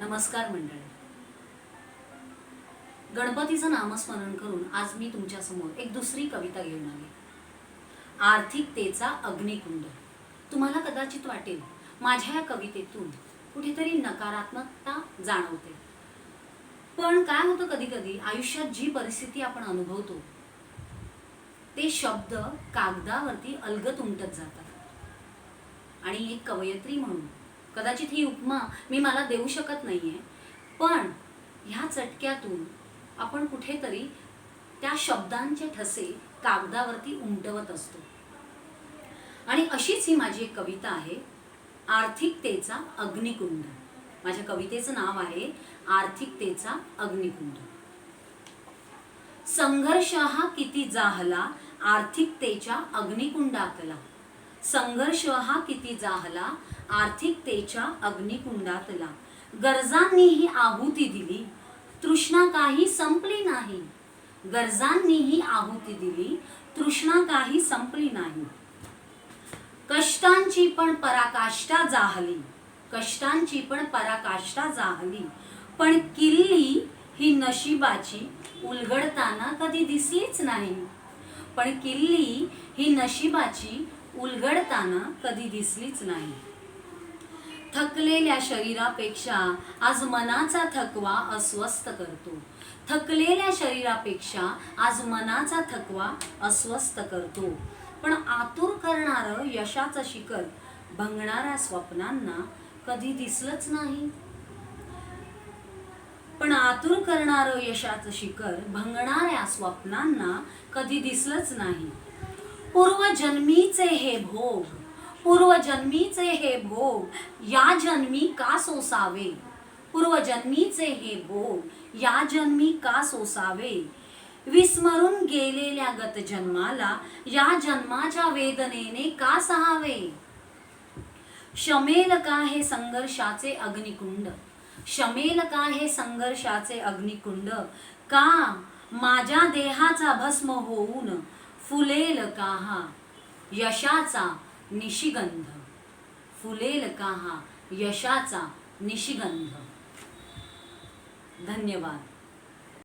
नमस्कार मंडळी. गणपतीचं नामस्मरण करून आज मी तुमच्यासमोर एक दुसरी कविता घेऊन आली. आर्थिकतेचा अग्निकुंड. तुम्हाला कदाचित वाटेल माझ्या या कवितेतून कुठेतरी नकारात्मकता जाणवते. पण काय होतं कधी कधी आयुष्यात जी परिस्थिती आपण अनुभवतो ते शब्द कागदावरती अलगत उमटत जातात. आणि एक कवयत्री म्हणून कदाचित ही उपमा मी मला देऊ शकत नाहीये. पण ह्या चटक्यातून आपण कुठेतरी त्या शब्दांचे ठसे कागदावरती उमटवत असतो. आणि अशीच ही माझी एक कविता आहे आर्थिकतेचा अग्निकुंड. माझ्या कवितेचं नाव आहे आर्थिकतेचा अग्निकुंड. संघर्ष हा किती जाहला आर्थिकतेच्या अग्निकुंडातला. संघर्ष हा किती जाहला आर्थिकतेच्या अग्निकुंडातला. गरजांनीही आहुती दिली. तृष्णा काही संपली नाही. गरजांनीही आहुती दिली. तृष्णा काही संपली नाही. कष्टांची पण पराकाष्ठा जाहली. कष्टांची पण पराकाष्ठा जाहली. पण किल्ली ही नशिबाची उलगडताना कधी दिसलीच नाही. पण किल्ली ही नशिबाची उलगडताना कधी दिसलीच नाही. थकलेल्या शरीरापेक्षा आज मनाचा थकवा अस्वस्थ करतो. थकलेल्या शरीरापेक्षा आज मनाचा थकवा अस्वस्थ करतो. पण आतुर करणारं यशाचं शिखर भंगणाऱ्या स्वप्नांना कधी दिसलंच नाही. पण आतुर करणारं यशाचं शिखर भंगणाऱ्या स्वप्नांना कधी दिसलंच नाही. पूर्वजन्मीचे हे भोग पूर्वजन्मीचे हे भोग या जन्मी का सोसावे? पूर्वजन्मीचे हे भोग या जन्मी का सोसावे? विस्मरून गेलेल्या गत जन्माला या जन्माच्या वेदनेने का सहावे? शमेल का हे संघर्षाचे अग्निकुंड? शमेल का हे संघर्षाचे अग्निकुंड? का माझ्या देहाचा भस्म होऊन फुलेल का हा यशाचा निशिगंध. फुलेल का हा यशाचा निशिगंध. धन्यवाद.